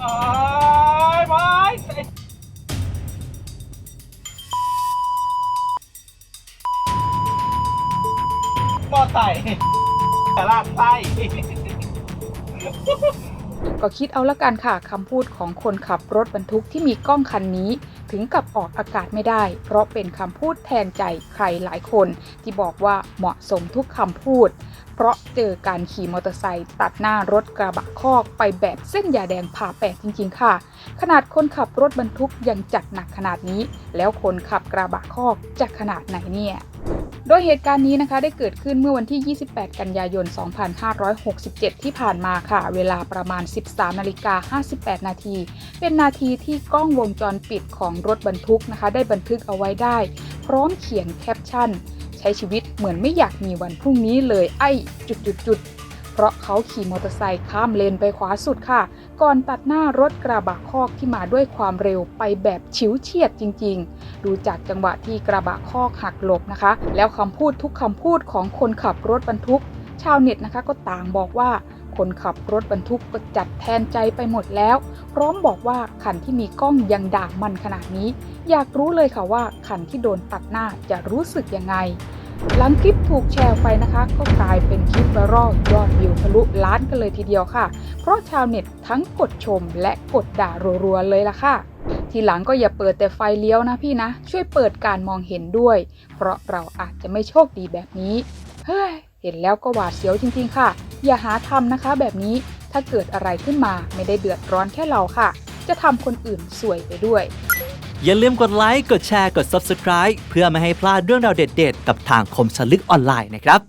โอ้ยไม่มอไซค์แต่ลากไส้ ก็คิดเอาละกันค่ะคำพูดของคนขับรถบรรทุกที่มีกล้องคันนี้ ถึงกับออกอากาศไม่ได้ เพราะเป็นคำพูดแทนใจใครหลายคน ที่บอกว่าเหมาะสมทุกคำพูด เพราะเจอการขี่มอเตอร์ไซค์ตัดหน้ารถกระบะคอกไปแบบเส้นยาแดงผ่าแปดจริงๆ ค่ะ ขนาดคนขับรถบรรทุกยังจัดหนักขนาดนี้ แล้วคนขับกระบะคอกจะขนาดไหนเนี่ย โดยเหตุการณ์นี้นะคะได้เกิดขึ้นเมื่อวันที่ 28 กันยายน 2567 ที่ผ่านมาค่ะ เวลาประมาณ 13นาฬิกา58 นาที เป็นนาทีที่กล้องวงจรปิดของรถบรรทุกนะคะ ได้บันทึกเอาไว้ได้ พร้อมเขียนแคปชั่น ใช้ชีวิตเหมือนไม่อยากมีวันพรุ่งนี้เลยไอ้จุดๆๆเพราะเขาขี่มอเตอร์ไซค์ข้ามเลนไปขวาสุดค่ะ ก่อนตัดหน้ารถกระบะคอกที่มาด้วยความเร็วไปแบบฉิวเฉียดจริง ดูจากจังหวะที่กระบะคอกหักหลบนะคะ แล้วคำพูดทุกคำพูดของคนขับรถบรรทุก ชาวเน็ตนะคะก็ต่างบอกว่าคนขับรถบรรทุกก็จัดแทนใจไปหมดแล้ว พร้อมบอกว่าคันที่มีกล้องยังด่ามันขนาดนี้ อยากรู้เลยค่ะว่าคันที่โดนตัดหน้าจะรู้สึกยังไง หลังคลิปถูกแชร์ไปนะคะ ก็กลายเป็นคลิปไวรัลยอดวิวทะลุล้านกันเลยทีเดียวค่ะ เพราะชาวเน็ตทั้งกดชมและกดด่ารัวๆเลยล่ะค่ะ ทีหลังก็อย่าเปิดแต่ไฟเลี้ยวนะพี่นะ ช่วยเปิดการมองเห็นด้วย เพราะเราอาจจะไม่โชคดีแบบนี้ เฮ้ย เห็นแล้วก็หวาดเสียวจริงๆค่ะ อย่าหาทำนะคะแบบนี้ ถ้าเกิดอะไรขึ้นมาไม่ได้เดือดร้อนแค่เราค่ะ จะทำคนอื่นสวยไปด้วย อย่าลืมกดไลค์ กดแชร์ กด Subscribe เพื่อไม่ให้พลาดเรื่องราวเด็ด ๆ กับทางคมสลึกออนไลน์นะครับ